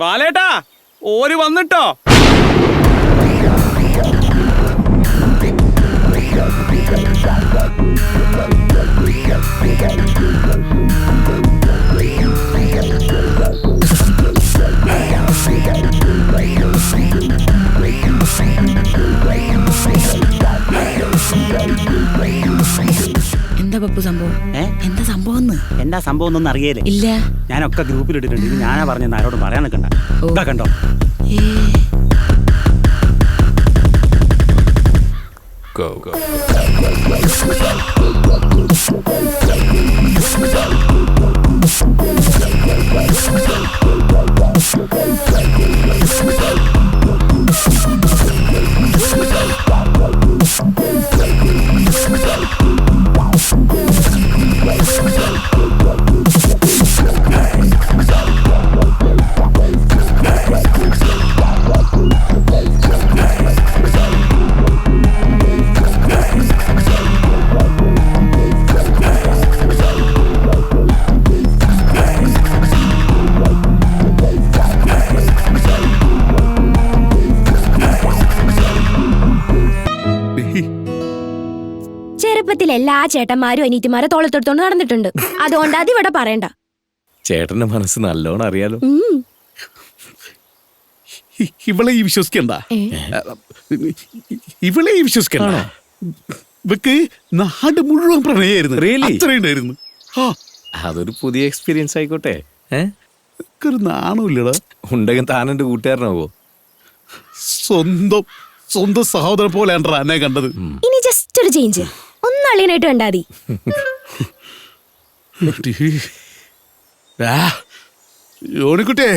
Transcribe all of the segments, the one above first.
ബാലേട്ടാ ഓര് വന്നിട്ടോ? എന്താ സംഭവം എന്താ സംഭവം ഒന്നും അറിയേലേ. ഇല്ല. ഞാനൊക്കെ ഗ്രൂപ്പിൽ ഇട്ടിട്ടുണ്ട്. ഇത് ഞാനാ പറഞ്ഞ ആരോടും പറയാൻ നിൽക്കണ്ട. ഇതാ കണ്ടോ? ഏ, ചെറുപ്പത്തിൽ എല്ലാ ചേട്ടന്മാരും അനീറ്റിമാരെ തോളത്തെടുത്തോണ്ട് നടന്നിട്ടുണ്ട്. അതുകൊണ്ട് അതിവിടെ പറയണ്ട. ചേട്ടന്റെ മനസ്സ് നല്ലോണം അറിയാലോ. ഇവളെ ഈ വിശ്വസിക്കണ്ട? ഇവളെ ഈ വിശ്വസിക്കണ്ട ഇവക്ക് നാട് മുഴുവൻ പ്രണയായിരുന്നു. Really? അത്രയുണ്ടായിരുന്നു ആ. അതൊരു പുതിയ എക്സ്പീരിയൻസ് ആയിക്കോട്ടെ. ഒരു നാണമില്ലടാ ഉണ്ടെങ്കിൽ താൻ എന്റെ കൂട്ടുകാരനാവോ? സ്വന്തം സ്വന്തം സഹോദരൻ പോലെയാണ് എന്നെ കണ്ടത്. ഇനി ജസ്റ്റ് ഒരു ചേഞ്ച് ഒന്ന് അളിയനായിട്ട് കണ്ടാ മതി. ആ, യോണിക്കുട്ടിയെ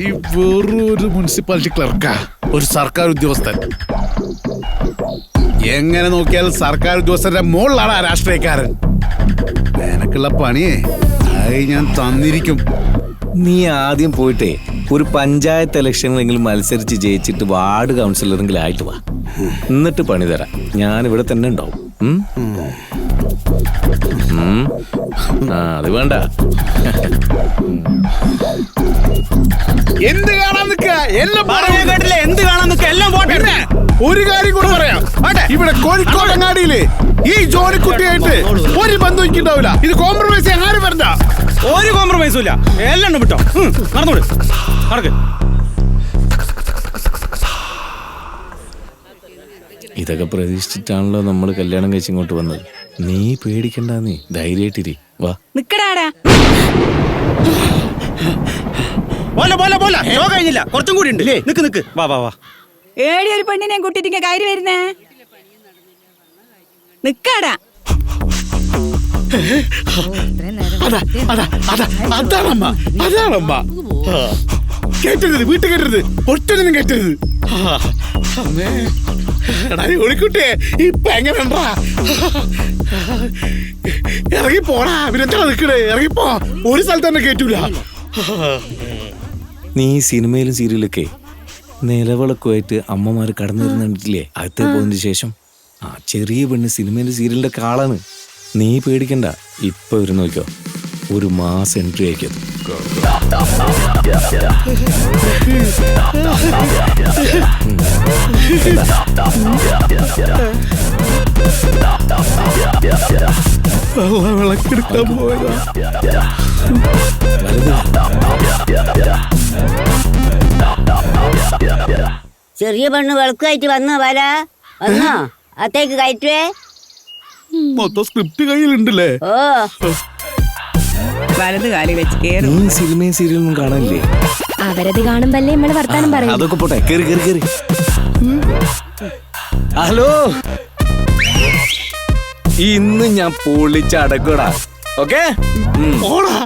ഈ വെറൊരു മുനിസിപ്പാലിറ്റി ക്ലർക്കാ ഒരു സർക്കാർ ഉദ്യോഗസ്ഥൻ. എങ്ങനെ നോക്കിയാലും സർക്കാർ ഉദ്യോഗസ്ഥന്റെ മുകളിലാണ് ആ രാഷ്ട്രീയക്കാരൻ. എനക്കുള്ള പണിയെ അത് ഞാൻ തന്നിരിക്കും. നീ ആദ്യം പോയിട്ടേ ഒരു പഞ്ചായത്ത് ഇലക്ഷനിലെങ്കിലും മത്സരിച്ച് ജയിച്ചിട്ട് വാർഡ് കൗൺസിലറെങ്കിലും ആയിട്ട് വാ. എന്നിട്ട് പണി തരാം. ഞാൻ ഇവിടെ തന്നെ ഉണ്ടാവും. അത് വേണ്ട. എന്ത് കാണാൻ നിൽക്കുക? എല്ലാം പറയാൻ കേട്ടില്ല. എന്ത് കാണാൻ നിൽക്കുക? എല്ലാം പോട്ടെ. ഒരു കാര്യം കൂടെ പറയാം. ഇവിടെ കോഴിക്കോട് അങ്ങാടിയിൽ ഈ ജോലിക്കുട്ടിയായിട്ട് ഒരു ബന്ധം എനിക്കുണ്ടാവില്ല ഇത് കോംപ്രമൈസ് ആരും വരണ്ട. ഒരു കോംപ്രമൈസും ഇല്ല. എല്ലാം വിട്ടോ നടന്നോളൂ നടക്ക് ഇതൊക്കെ പ്രതീക്ഷിച്ചിട്ടാണല്ലോ നമ്മൾ കല്യാണം കഴിച്ച് ഇങ്ങോട്ട് വന്നത് നീ പേടിക്കണ്ട നീ ധൈര്യമായിട്ടിരി വാ നിക്കടാടാ പോലെ പോലെ പോലെ ഷോ കഴിഞ്ഞില്ല കുറച്ചും കൂടി ഉണ്ട് നിക്ക് നിക്ക് വാ വാ വാ ഏടി ഒരു പെണ്ണിനെ കൂട്ടിട്ട് കാര്യം വരുന്നേ നിക്കാടാ അതാ അതാ അതാ അതാണമ്മ അതാണമ്മ. കേട്ടരുത് വീട്ടിൽ കേട്ടരുത്. ഒറ്റൊന്നും കേട്ടരുത് ഒളിക്കുട്ടിയെ ഇപ്പൊ എങ്ങനെണ്ടാ ഇറങ്ങി പോടാ പിന്നെന്താ നിക്കണേ? ഇറങ്ങിപ്പോ. ഒരു സ്ഥലത്ത് തന്നെ കേറ്റൂല. നീ സിനിമയിലും സീരിയലൊക്കെ നിലവിളക്കുമായിട്ട് അമ്മമാർ കടന്നു വരുന്ന കണ്ടിട്ടില്ലേ? അകത്ത് പോയതിന് ശേഷം. ആ ചെറിയ പെണ്ണ് സിനിമയിലും സീരിയലിന്റെ ഒക്കെ ആളാണ് നീ പേടിക്കണ്ട. ഇപ്പൊ ഒരു നോക്കിയോ ഒരു മാസ് എൻട്രി അയക്കും വെള്ളം വിളക്കെടുക്കാൻ പോയതാ ചെറിയ പെണ്ണ് വിളക്കായിട്ട് വന്നോ വല വന്നോ? അത്തേക്ക് കയറ്റുവേ. മൊത്തം സ്ക്രിപ്റ്റ് കയ്യിലുണ്ടല്ലേ? ഓ. വലത് കാലി വെച്ച് കേറും. നീ സിനിമയും സീരിയലൊന്നും കാണാനില്ലേ? അവരത് കാണുമ്പല്ലേ നമ്മൾ വർത്താനം പറയും. അതൊക്കെ പോട്ടെ കേറി കേറി കേറി. ഹലോ? ഇന്ന് ഞാൻ പൊളിച്ചടക്കടാ. ഓക്കേ? ഓടാ